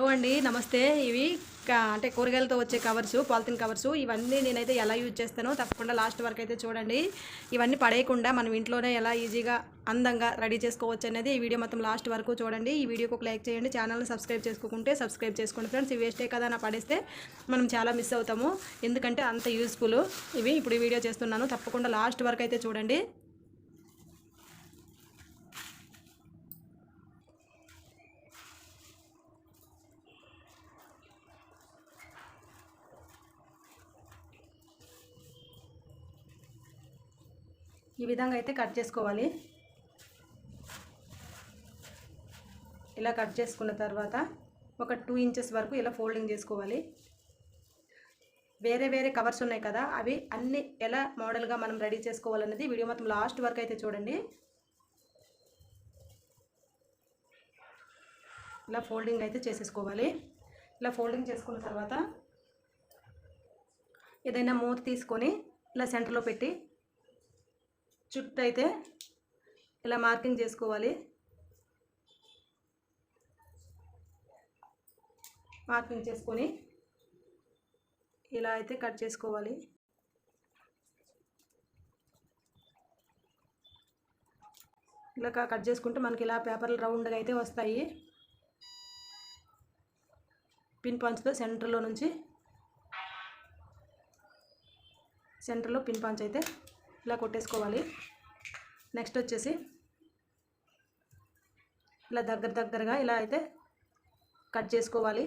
Hello అండి నమస్తే. ఇవి అంటే కూరగాయలతో వచ్చే కవర్స్ పాలిథిన్ కవర్స్ ఇవన్నీ నేనైతే ఎలా యూజ్ చేస్తానో తప్పకుండా లాస్ట్ వరకు అయితే చూడండి. ఇవన్నీ పడేయకుండా మనం ఇంట్లోనే ఎలా ఈజీగా అందంగా రెడీ చేసుకోవచ్చు అనేది ఈ వీడియో మొత్తం లాస్ట్ వరకు చూడండి. ఈ వీడియోకి ఒక లైక్ చేయండి ఛానల్ని సబ్స్క్రైబ్ చేసుకుంటే సబ్స్క్రైబ్ చేసుకోండి ఫ్రెండ్స్. ఇవి వేస్టే కదా నా పడేస్తే మనం చాలా మిస్ అవుతాము. ఎందుకంటే అంత యూస్ఫుల్. ఇవి ఇప్పుడు ఈ వీడియో చేస్తున్నాను తప్పకుండా లాస్ట్ వరకు అయితే చూడండి. ఈ విధంగా అయితే కట్ చేసుకోవాలి. ఇలా కట్ చేసుకున్న తర్వాత ఒక టూ ఇంచెస్ వరకు ఇలా ఫోల్డింగ్ చేసుకోవాలి. వేరే వేరే కవర్స్ ఉన్నాయి కదా అవి అన్ని ఎలా మోడల్గా మనం రెడీ చేసుకోవాలన్నది వీడియో మొత్తం లాస్ట్ వరకు అయితే చూడండి. ఇలా ఫోల్డింగ్ అయితే చేసేసుకోవాలి. ఇలా ఫోల్డింగ్ చేసుకున్న తర్వాత ఏదైనా మూత తీసుకొని ఇలా సెంటర్లో పెట్టి చుట్టూ అయితే ఇలా మార్కింగ్ చేసుకోవాలి. మార్కింగ్ చేసుకొని ఇలా అయితే కట్ చేసుకోవాలి. ఇలా కట్ చేసుకుంటే మనకి ఇలా పేపర్లు రౌండ్గా అయితే వస్తాయి. పిన్ పంచ్తో సెంటర్లో నుంచి సెంటర్లో పిన్ పంచ్ అయితే ఇలా కొట్టేసుకోవాలి. నెక్స్ట్ వచ్చేసి ఇలా దగ్గర దగ్గరగా ఇలా అయితే కట్ చేసుకోవాలి.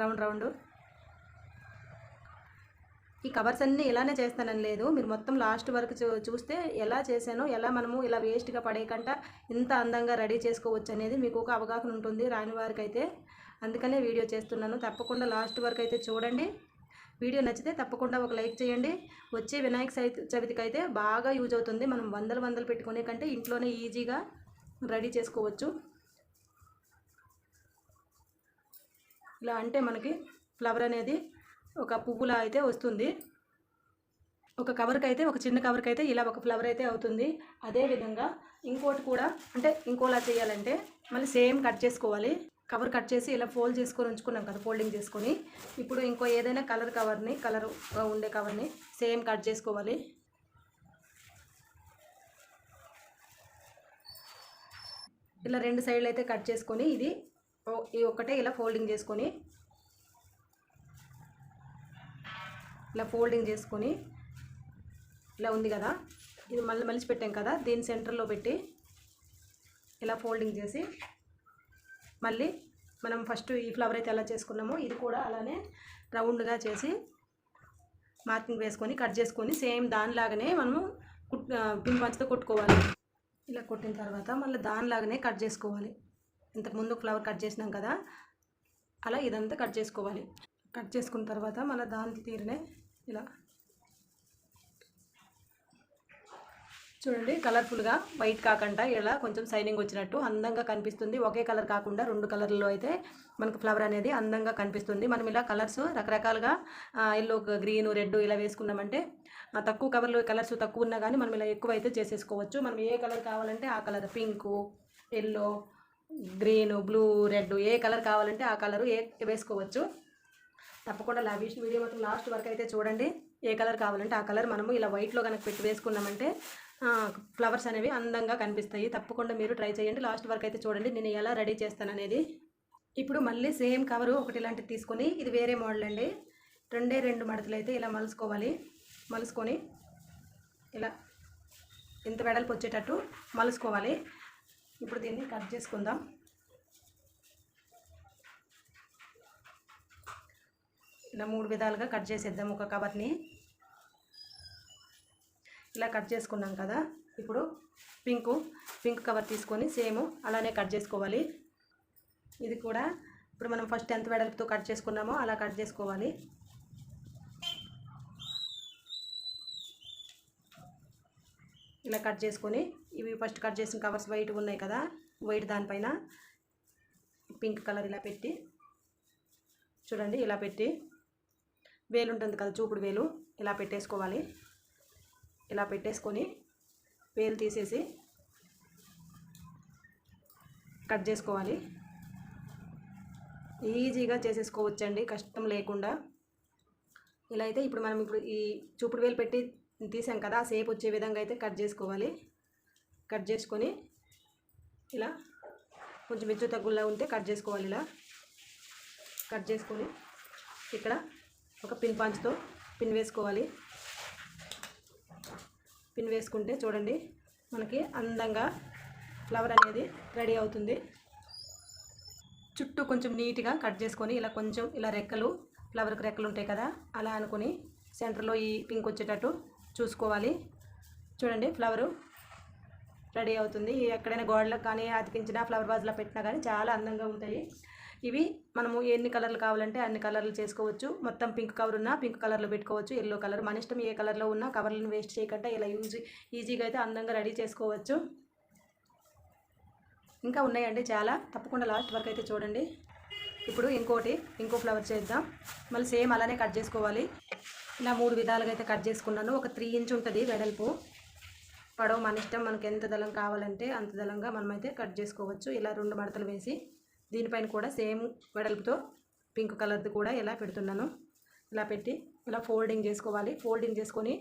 Round round. ఈ కవర్స్ అన్నీ ఇలానే చేస్తానని లేదు. మీరు మొత్తం లాస్ట్ వరకు చూస్తే ఎలా చేశానో ఎలా మనము ఇలా వేస్ట్గా పడేయకుండా ఇంత అందంగా రెడీ చేసుకోవచ్చు అనేది మీకు ఒక అవగాహన ఉంటుంది రాని వారికి అయితే అందుకనే వీడియో చేస్తున్నాను. తప్పకుండా లాస్ట్ వరకు అయితే చూడండి. వీడియో నచ్చితే తప్పకుండా ఒక లైక్ చేయండి. వచ్చే వినాయక చవితి చవితికి అయితే బాగా యూజ్ అవుతుంది. మనం వందలు వందలు పెట్టుకునే కంటే ఇంట్లోనే ఈజీగా రెడీ చేసుకోవచ్చు. ఇలా అంటే మనకి ఫ్లవర్ అనేది ఒక పువ్వులా అయితే వస్తుంది. ఒక కవర్కి అయితే ఒక చిన్న కవర్కి అయితే ఇలా ఒక ఫ్లవర్ అయితే అవుతుంది. అదే విధంగా ఇంకోటి కూడా అంటే ఇంకోలా చేయాలంటే మళ్ళీ సేమ్ కట్ చేసుకోవాలి. కవర్ కట్ చేసి ఇలా ఫోల్డ్ చేసుకొని ఉంచుకున్నాం కదా ఫోల్డింగ్ చేసుకొని. ఇప్పుడు ఇంకో ఏదైనా కలర్ కవర్ని కలర్ ఉండే కవర్ని సేమ్ కట్ చేసుకోవాలి. ఇలా రెండు సైడ్లు అయితే కట్ చేసుకొని ఇది ఈ ఒక్కటే ఇలా ఫోల్డింగ్ చేసుకొని ఇలా ఫోల్డింగ్ చేసుకొని ఇలా ఉంది కదా. ఇది మళ్ళీ మలిచి పెట్టాం కదా దీని సెంటర్లో పెట్టి ఇలా ఫోల్డింగ్ చేసి మళ్ళీ మనం ఫస్ట్ ఈ ఫ్లవర్ అయితే ఎలా చేసుకున్నామో ఇది కూడా అలానే రౌండ్గా చేసి మార్కింగ్ వేసుకొని కట్ చేసుకొని సేమ్ దానిలాగానే మనము కుట్ పిన్ పంచుతో కొట్టుకోవాలి. ఇలా కొట్టిన తర్వాత మళ్ళీ దానిలాగానే కట్ చేసుకోవాలి. ఇంతకుముందు ఫ్లవర్ కట్ చేసినాం కదా అలా ఇదంతా కట్ చేసుకోవాలి. కట్ చేసుకున్న తర్వాత మళ్ళీ దాని తీరునే ఇలా చూడండి కలర్ఫుల్గా వైట్ కాకుండా ఇలా కొంచెం సైనింగ్ వచ్చినట్టు అందంగా కనిపిస్తుంది. ఒకే కలర్ కాకుండా రెండు కలర్లో అయితే మనకు ఫ్లవర్ అనేది అందంగా కనిపిస్తుంది. మనం ఇలా కలర్స్ రకరకాలుగా ఎల్లో గ్రీన్ రెడ్ ఇలా వేసుకున్నామంటే ఆ, తక్కువ కవర్లో కలర్స్ తక్కువ ఉన్నా కానీ మనం ఇలా ఎక్కువ అయితే చేసేసుకోవచ్చు. మనం ఏ కలర్ కావాలంటే ఆ colour pink yellow green blue red ఏ కలర్ కావాలంటే ఆ కలరు ఏ వేసుకోవచ్చు. తప్పకుండా లభిష్ వీడియో మొత్తం లాస్ట్ వరకు అయితే చూడండి. ఏ కలర్ కావాలంటే ఆ కలర్ మనము ఇలా వైట్లో కనుక పెట్టి వేసుకున్నామంటే ఫ్లవర్స్ అనేవి అందంగా కనిపిస్తాయి. తప్పకుండా మీరు ట్రై చేయండి. లాస్ట్ వరకు అయితే చూడండి. నేను ఎలా రెడీ చేస్తాను అనేది. ఇప్పుడు మళ్ళీ సేమ్ కవరు ఒకటి ఇలాంటిది తీసుకొని ఇది వేరే మోడల్ అండి. రెండే రెండు మడతలు అయితే ఇలా మలుసుకోవాలి. మలుసుకొని ఇలా ఇంత వెడల్పు వచ్చేటట్టు మలుసుకోవాలి. ఇప్పుడు దీన్ని కట్ చేసుకుందాం. ఇలా మూడు విధాలుగా కట్ చేసేద్దాం ఒక కవర్ని. ఇలా కట్ చేసుకున్నాం కదా. ఇప్పుడు పింకు పింక్ కవర్ తీసుకొని సేమ్ అలానే కట్ చేసుకోవాలి. ఇది కూడా ఇప్పుడు మనం ఫస్ట్ ఎంత వెడల్పుతో కట్ చేసుకున్నామో అలా కట్ చేసుకోవాలి. ఇలా కట్ చేసుకొని ఇవి ఫస్ట్ కట్ చేసిన కవర్స్ వైట్ ఉన్నాయి కదా. వైట్ దానిపైన పింక్ కలర్ ఇలా పెట్టి చూడండి ఇలా పెట్టి వేలు ఉంటుంది కదా చూపుడు వేలు ఇలా పెట్టేసుకోవాలి. ఇలా పెట్టేసుకొని వేలు తీసేసి కట్ చేసుకోవాలి. ఈజీగా చేసేసుకోవచ్చండి కష్టం లేకుండా. ఇలా అయితే ఇప్పుడు మనం ఇప్పుడు ఈ చూపుడు వేలు పెట్టి తీసాం కదా సేపు వచ్చే విధంగా అయితే కట్ చేసుకోవాలి. కట్ చేసుకొని ఇలా కొంచెం మెచ్చు తగ్గుల్లా ఉంటే కట్ చేసుకోవాలి ఇలా. కట్ చేసుకొని ఇక్కడ ఒక పిన్ పంచ్తో పిన్ వేసుకోవాలి. పిన్ వేసుకుంటే చూడండి మనకి అందంగా ఫ్లవర్ అనేది రెడీ అవుతుంది. చుట్టూ కొంచెం నీట్గా కట్ చేసుకొని ఇలా కొంచెం ఇలా రెక్కలు ఫ్లవర్కి రెక్కలు ఉంటాయి కదా అలా అనుకొని సెంటర్లో ఈ పింక్ వచ్చేటట్టు చూసుకోవాలి. చూడండి ఫ్లవరు రెడీ అవుతుంది. ఎక్కడైనా గోడలకు కానీ అతికించిన ఫ్లవర్ వాజ్లో పెట్టినా కానీ చాలా అందంగా ఉంటాయి. ఇవి మనము ఎన్ని కలర్లు కావాలంటే అన్ని కలర్లు చేసుకోవచ్చు. మొత్తం పింక్ కవర్ ఉన్నా పింక్ కలర్లో పెట్టుకోవచ్చు. ఎల్లో కలర్ మన ఇష్టం ఏ కలర్లో ఉన్నా కవర్లను వేస్ట్ చేయకుండా ఇలా యూజ్ ఈజీగా అయితే అందంగా రెడీ చేసుకోవచ్చు. ఇంకా ఉన్నాయండి చాలా. తప్పకుండా లాస్ట్ వరకు అయితే చూడండి. ఇప్పుడు ఇంకోటి ఇంకో ఫ్లవర్ చేద్దాం. మళ్ళీ సేమ్ అలానే కట్ చేసుకోవాలి. ఇలా మూడు విధాలుగా అయితే కట్ చేసుకున్నాను. ఒక త్రీ ఇంచ్ ఉంటుంది వెడల్పు. పొడవు మన ఇష్టం మనకి ఎంత దళం కావాలంటే అంత దళంగా మనమైతే కట్ చేసుకోవచ్చు. ఇలా రెండు మడతలు వేసి దీనిపైన కూడా సేమ్ వెడల్పుతో పింక్ కలర్ది కూడా ఇలా పెడుతున్నాను. ఇలా పెట్టి ఇలా ఫోల్డింగ్ చేసుకోవాలి. ఫోల్డింగ్ చేసుకొని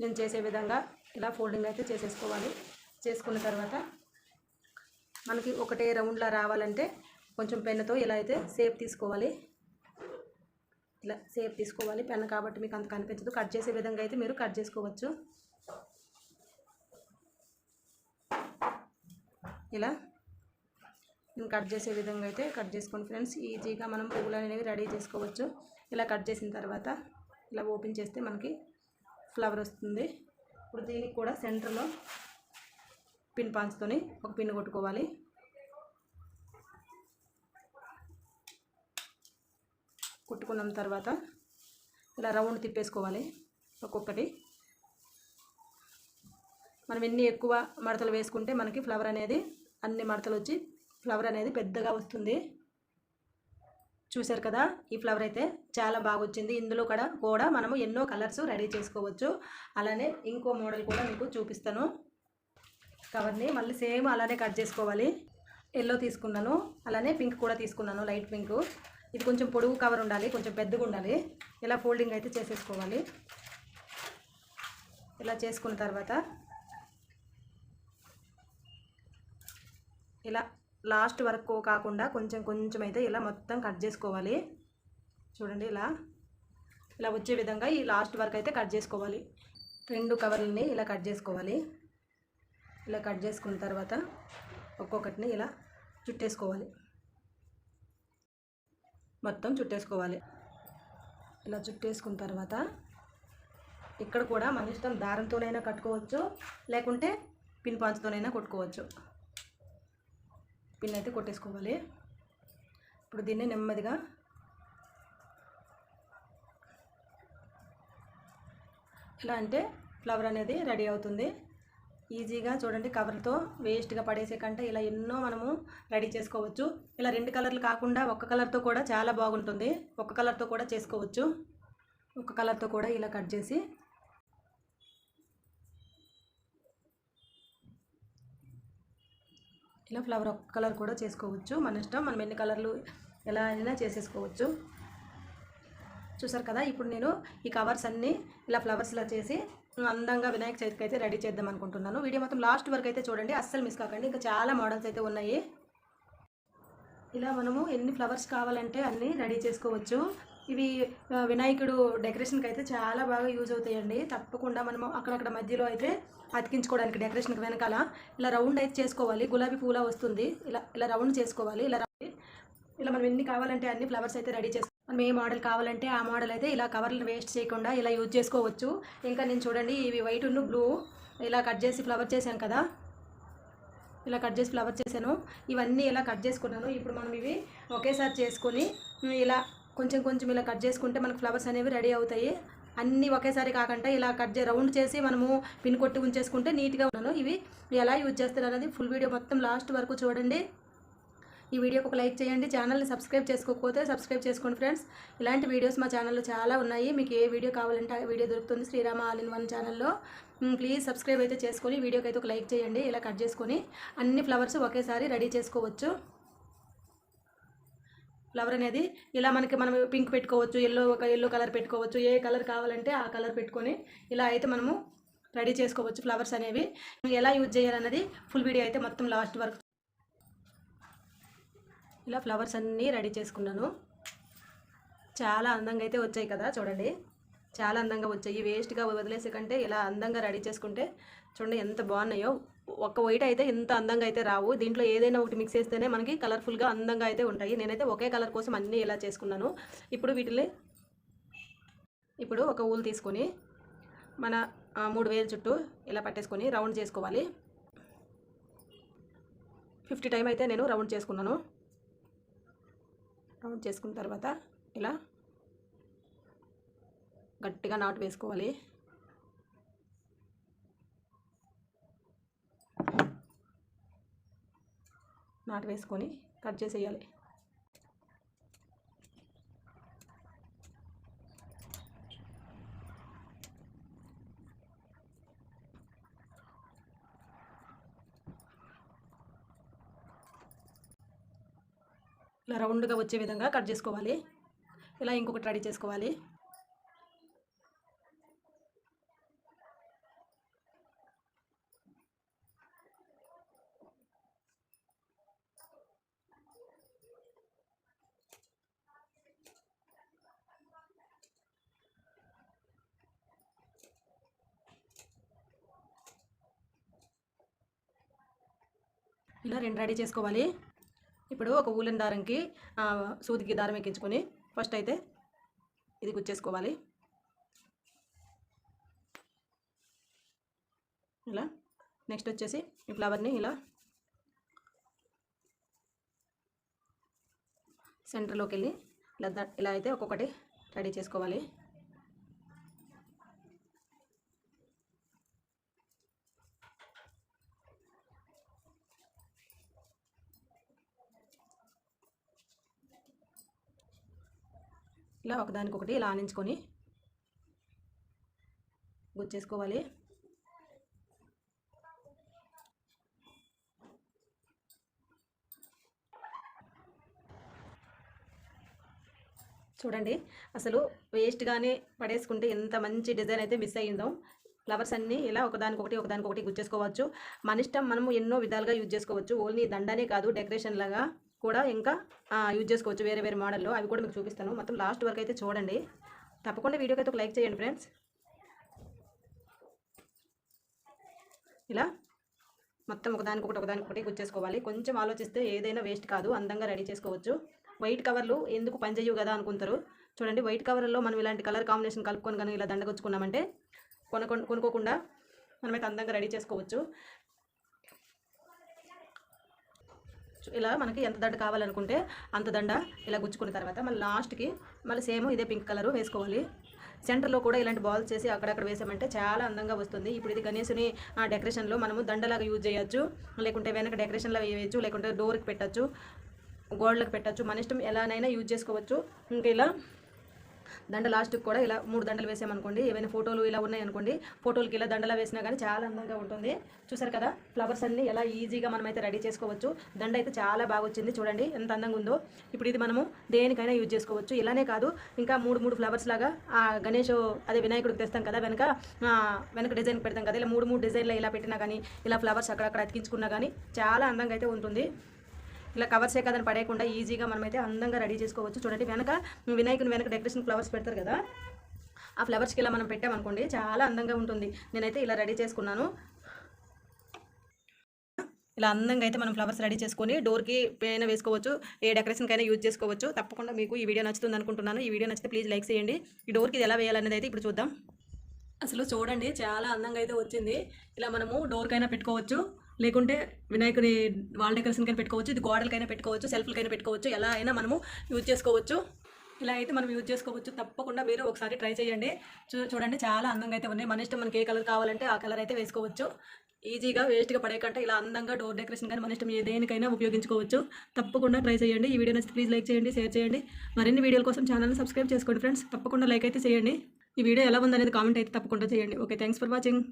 నేను చేసే విధంగా ఇలా ఫోల్డింగ్ అయితే చేసేసుకోవాలి. చేసుకున్న తర్వాత మనకి ఒకటే రౌండ్లా రావాలంటే కొంచెం పెన్నుతో ఇలా అయితే సేప్ తీసుకోవాలి. ఇలా సేప్ తీసుకోవాలి. పెన్ కాబట్టి మీకు అంత కనిపించదు. కట్ చేసే విధంగా అయితే మీరు కట్ చేసుకోవచ్చు. ఇలా నేను కట్ చేసే విధంగా అయితే కట్ చేసుకోండి ఫ్రెండ్స్. ఈజీగా మనం పువ్వులు అనేవి రెడీ చేసుకోవచ్చు. ఇలా కట్ చేసిన తర్వాత ఇలా ఓపెన్ చేస్తే మనకి ఫ్లవర్ వస్తుంది. ఇప్పుడు దీనికి కూడా సెంటర్లో పిన్ పాంచుతోని ఒక పిన్ కొట్టుకోవాలి. కుట్టుకున్న తర్వాత ఇలా రౌండ్ తిప్పేసుకోవాలి ఒక్కొక్కటి. మనం ఎన్ని ఎక్కువ మడతలు వేసుకుంటే మనకి ఫ్లవర్ అనేది అన్ని మడతలు వచ్చి ఫ్లవర్ అనేది పెద్దగా వస్తుంది. చూశారు కదా? ఈ ఫ్లవర్ అయితే చాలా బాగా వచ్చింది. ఇందులో కూడా కూడా మనము ఎన్నో కలర్స్ రెడీ చేసుకోవచ్చు. అలానే ఇంకో మోడల్ కూడా మీకు చూపిస్తాను. కవర్ని మళ్ళీ సేమ్ అలానే కట్ చేసుకోవాలి. ఎల్లో తీసుకున్నాను. అలానే పింక్ కూడా తీసుకున్నాను లైట్ పింక్. ఇది కొంచెం పొడుగు కవర్ ఉండాలి కొంచెం పెద్దగా ఉండాలి. ఇలా ఫోల్డింగ్ అయితే చేసేసుకోవాలి. ఇలా చేసుకున్న తర్వాత ఇలా లాస్ట్ వరకు కాకుండా కొంచెం కొంచెం అయితే ఇలా మొత్తం కట్ చేసుకోవాలి. చూడండి ఇలా. ఇలా వచ్చే విధంగా ఈ లాస్ట్ వరకు అయితే కట్ చేసుకోవాలి. రెండు కవర్లని ఇలా కట్ చేసుకోవాలి. ఇలా కట్ చేసుకున్న తర్వాత ఒక్కొక్కటిని ఇలా చుట్టేసుకోవాలి. మొత్తం చుట్టేసుకోవాలి. ఇలా చుట్టేసుకున్న తర్వాత ఇక్కడ కూడా మన ఇష్టం దారంతోనైనా కట్టుకోవచ్చు లేకుంటే పిన్ పాంచుతోనైనా కొట్టుకోవచ్చు. పిన్ అయితే కొట్టేసుకోవాలి. ఇప్పుడు దీన్ని నెమ్మదిగా ఎలా అంటే ఫ్లవర్ అనేది రెడీ అవుతుంది. ఈజీగా చూడండి కవర్తో వేస్ట్గా పడేసే కంటే ఇలా ఎన్నో మనము రెడీ చేసుకోవచ్చు. ఇలా రెండు కలర్లు కాకుండా ఒక్క కలర్తో కూడా చాలా బాగుంటుంది. ఒక్క కలర్తో కూడా చేసుకోవచ్చు. ఒక కలర్తో కూడా ఇలా కట్ చేసి ఇలా ఫ్లవర్ ఒక కలర్ కూడా చేసుకోవచ్చు. మన ఇష్టం మనం ఎన్ని కలర్లు ఎలా అయినా చేసేసుకోవచ్చు. చూసారు కదా? ఇప్పుడు నేను ఈ కవర్స్ అన్నీ ఇలా ఫ్లవర్స్లా చేసి అందంగా వినాయక చవితికి అయితే రెడీ చేద్దాం అనుకుంటున్నాను. వీడియో మొత్తం లాస్ట్ వరకు అయితే చూడండి. అస్సలు మిస్ కాకండి. ఇంకా చాలా మోడల్స్ అయితే ఉన్నాయి. ఇలా మనము ఎన్ని ఫ్లవర్స్ కావాలంటే అన్నీ రెడీ చేసుకోవచ్చు. ఇవి వినాయకుడు డెకరేషన్కి అయితే చాలా బాగా యూజ్ అవుతాయండి. తప్పకుండా మనము అక్కడక్కడ మధ్యలో అయితే అతికించుకోవడానికి డెకరేషన్కి వెనకాల ఇలా రౌండ్ అయితే చేసుకోవాలి. గులాబీ పూల వస్తుంది. ఇలా ఇలా రౌండ్ చేసుకోవాలి. ఇలా ఇలా మనం ఎన్ని కావాలంటే అన్ని ఫ్లవర్స్ అయితే రెడీ చేసుకోవాలి మనం ఏ మోడల్ కావాలంటే ఆ మోడల్ అయితే ఇలా కవర్లు వేస్ట్ చేయకుండా ఇలా యూజ్ చేసుకోవచ్చు. ఇంకా నేను చూడండి ఇవి వైట్ ఉన్న బ్లూ ఇలా కట్ చేసి ఫ్లవర్ చేశాను కదా. ఇలా కట్ చేసి ఫ్లవర్ చేశాను. ఇవన్నీ ఇలా కట్ చేసుకున్నాను. ఇప్పుడు మనం ఇవి ఒకేసారి చేసుకొని ఇలా కొంచెం కొంచెం ఇలా కట్ చేసుకుంటే మనకు ఫ్లవర్స్ అనేవి రెడీ అవుతాయి. అన్నీ ఒకేసారి కాకుండా ఇలా కట్ చే రౌండ్ చేసి మనము పిన్ కొట్టి ఉంచేసుకుంటే నీట్గా ఉన్నాను ఇవి ఎలా యూజ్ చేస్తారు అనేది ఫుల్ వీడియో మొత్తం లాస్ట్ వరకు చూడండి. ఈ వీడియోకి ఒక లైక్ చేయండి. ఛానల్ని సబ్స్క్రైబ్ చేసుకోకపోతే సబ్స్క్రైబ్ చేసుకోండి ఫ్రెండ్స్. ఇలాంటి వీడియోస్ మా ఛానల్లో చాలా ఉన్నాయి. మీకు ఏ వీడియో కావాలంటే ఆ వీడియో దొరుకుతుంది శ్రీరామ ఆల్ ఇన్ వన్ ఛానల్లో. ప్లీజ్ సబ్స్క్రైబ్ అయితే చేసుకొని వీడియోకి అయితే ఒక లైక్ చేయండి. ఇలా కట్ చేసుకొని అన్ని ఫ్లవర్స్ ఒకేసారి రెడీ చేసుకోవచ్చు. ఫ్లవర్ అనేది ఇలా మనకి మనం పింక్ పెట్టుకోవచ్చు ఎల్లో ఒక ఎల్లో కలర్ పెట్టుకోవచ్చు ఏ కలర్ కావాలంటే ఆ కలర్ పెట్టుకొని ఇలా అయితే మనము రెడీ చేసుకోవచ్చు ఫ్లవర్స్ అనేవి. ఎలా యూజ్ చేయాలన్నది ఫుల్ వీడియో అయితే మొత్తం లాస్ట్ వరకు ఇలా ఫ్లవర్స్ అన్నీ రెడీ చేసుకున్నాను. చాలా అందంగా అయితే వచ్చాయి కదా చూడండి. చాలా అందంగా వచ్చాయి. వేస్ట్గా వదిలేసే కంటే ఇలా అందంగా రెడీ చేసుకుంటే చూడండి ఎంత బాగున్నాయో. ఒక వైట్ అయితే ఇంత అందంగా అయితే రావు. దీంట్లో ఏదైనా ఒకటి మిక్స్ చేస్తేనే మనకి కలర్ఫుల్గా అందంగా అయితే ఉంటాయి. నేనైతే ఒకే కలర్ కోసం అన్నీ ఇలా చేసుకున్నాను. ఇప్పుడు వీటిని ఇప్పుడు ఒక ఊలు తీసుకొని మన మూడు వేలు చుట్టూ ఇలా పట్టేసుకొని రౌండ్ చేసుకోవాలి. ఫిఫ్టీ టైం అయితే నేను రౌండ్ చేసుకున్నాను. రౌండ్ చేసుకున్న తర్వాత ఇలా గట్టిగా నాటు వేసుకోవాలి. నాటు వేసుకొని కట్ చేసేయాలి. ఇలా రౌండ్గా వచ్చే విధంగా కట్ చేసుకోవాలి. ఇలా ఇంకొకటి రెడీ చేసుకోవాలి. ఇలా రెండు రెడీ చేసుకోవాలి. ఇప్పుడు ఒక ఊలెన్ దారంకి సూదికి దారం ఎక్కించుకొని ఫస్ట్ అయితే ఇది గుచ్చేసుకోవాలి. ఇలా నెక్స్ట్ వచ్చేసి ఈ ఫ్లవర్ని ఇలా సెంటర్లోకి వెళ్ళి ఇలా ఇలా అయితే ఒక్కొక్కటి రెడీ చేసుకోవాలి. ఇలా ఒకదానికొకటి ఇలా ఆనించుకొని గుచ్చేసుకోవాలి. చూడండి అసలు వేస్ట్గానే పడేసుకుంటే ఎంత మంచి డిజైన్ అయితే మిస్ అయ్యిందో. ఫ్లవర్స్ అన్నీ ఇలా ఒకదానికొకటి ఒకదానికొకటి గుచ్చేసుకోవచ్చు. మన ఇష్టం మనము ఎన్నో విధాలుగా యూజ్ చేసుకోవచ్చు. ఓన్లీ దండనే కాదు డెకరేషన్ లాగా. కూడా ఇంకా యూజ్ చేసుకోవచ్చు వేరే వేరే మోడల్లో. అవి కూడా మీకు చూపిస్తాను. మొత్తం లాస్ట్ వరకు అయితే చూడండి. తప్పకుండా వీడియోకి అయితే ఒక లైక్ చేయండి ఫ్రెండ్స్ ఇలా మొత్తం ఒకదానికొకటి ఒకదానికొకటి గుచ్చేసుకోవాలి కొంచెం ఆలోచిస్తే ఏదైనా వేస్ట్ కాదు. అందంగా రెడీ చేసుకోవచ్చు. వైట్ కవర్లు ఎందుకు పనిచేయవు కదా అనుకుంటారు. చూడండి వైట్ కవర్లో మనం ఇలాంటి కలర్ కాంబినేషన్ కలుపుకొని కానీ ఇలా దండగొచ్చుకున్నామంటే కొనుక్కొ కొనుక్కోకుండా మనమైతే అందంగా రెడీ చేసుకోవచ్చు. ఇలా మనకి ఎంత దండ కావాలనుకుంటే అంత దండ ఇలా గుచ్చుకున్న తర్వాత మళ్ళీ లాస్ట్కి మళ్ళీ సేమ్ ఇదే పింక్ కలర్ వేసుకోవాలి. సెంటర్లో కూడా ఇలాంటి బాల్స్ చేసి అక్కడక్కడ వేసామంటే చాలా అందంగా వస్తుంది. ఇప్పుడు ఇది గణేశుని ఆ, డెకరేషన్లో మనము దండలాగా యూజ్ చేయొచ్చు. లేకుంటే వెనక డెకరేషన్లో వేయచ్చు లేకుంటే డోర్కి పెట్టచ్చు గోడలకు పెట్టచ్చు. మన ఇష్టం ఎలానైనా యూజ్ చేసుకోవచ్చు. ఇంకా ఇలా దండ లాస్ట్కి కూడా ఇలా మూడు దండలు వేసామనుకోండి. ఏవైనా ఫోటోలు ఇలా ఉన్నాయనుకోండి ఫోటోలకి ఇలా దండలా వేసినా కానీ చాలా అందంగా ఉంటుంది. చూసారు కదా? ఫ్లవర్స్ అన్ని ఎలా ఈజీగా మనమైతే రెడీ చేసుకోవచ్చు. దండ అయితే చాలా బాగా వచ్చింది. చూడండి ఎంత అందంగా ఉందో. ఇప్పుడు ఇది మనము దేనికైనా యూజ్ చేసుకోవచ్చు. ఇలానే కాదు ఇంకా మూడు మూడు ఫ్లవర్స్ లాగా ఆ గణేష్ అదే వినాయకుడికి తెస్తాం కదా వెనక వెనక డిజైన్ పెడతాం కదా. ఇలా మూడు మూడు డిజైన్లు ఇలా పెట్టినా కానీ ఇలా ఫ్లవర్స్ అక్కడక్కడ అతికించుకున్నా కానీ చాలా అందంగా అయితే ఉంటుంది. ఇలా కవర్సే కదని పడేయకుండా ఈజీగా మనమైతే అందంగా రెడీ చేసుకోవచ్చు. చూడండి వెనక వినాయకుని వెనక డెకరేషన్ ఫ్లవర్స్ పెడతారు కదా? ఆ ఫ్లవర్స్కి ఇలా మనం పెట్టామనుకోండి చాలా అందంగా ఉంటుంది. నేనైతే ఇలా రెడీ చేసుకున్నాను. ఇలా అందంగా అయితే మనం ఫ్లవర్స్ రెడీ చేసుకొని డోర్కి పైన వేసుకోవచ్చు ఏ డెకరేషన్కైనా యూజ్ చేసుకోవచ్చు. తప్పకుండా మీకు ఈ వీడియో నచ్చుతుంది అనుకుంటున్నాను. ఈ వీడియో నచ్చితే ప్లీజ్ లైక్ చేయండి. ఈ డోర్కి ఇది ఎలా వేయాలనేది అయితే ఇప్పుడు చూద్దాం. అసలు చూడండి చాలా అందంగా అయితే వచ్చింది. ఇలా మనము డోర్కైనా పెట్టుకోవచ్చు. లేకుంటే వినాయకుడి వాల్ డెకరేషన్కైనా పెట్టుకోవచ్చు ఇది గోడలకైనా పెట్టుకోవచ్చు సెల్ఫ్లకైనా పెట్టుకోవచ్చు ఎలా అయినా మనము యూజ్ చేసుకోవచ్చు. ఇలా అయితే మనం యూజ్ చేసుకోవచ్చు. తప్పకుండా మీరు ఒకసారి ట్రై చేయండి. చూ చూడండి చాలా అందంగా అయితే ఉన్నాయి. మన ఇష్టం మనకి ఏ కలర్ కావాలంటే ఆ కలర్ అయితే వేసుకోవచ్చు. ఈజీగా వేస్ట్గా పడేకంటే ఇలా అందంగా డోర్ డెకరేషన్ కానీ మన ఇష్టం ఏ దేనికైనా ఉపయోగించుకోవచ్చు. తప్పకుండా ట్రై చేయండి. ఈ వీడియో నచ్చితే ప్లీజ్ లైక్ చేయండి షేర్ చేయండి. మరిన్ని వీడియోల కోసం ఛానల్ని సబ్స్క్రైబ్ చేసుకోండి ఫ్రెండ్స్ తప్పకుండా లైక్ అయితే చేయండి. ఈ వీడియో ఎలా ఉందనేది కామెంట్ అయితే తప్పకుండా చేయండి. Okay thanks for watching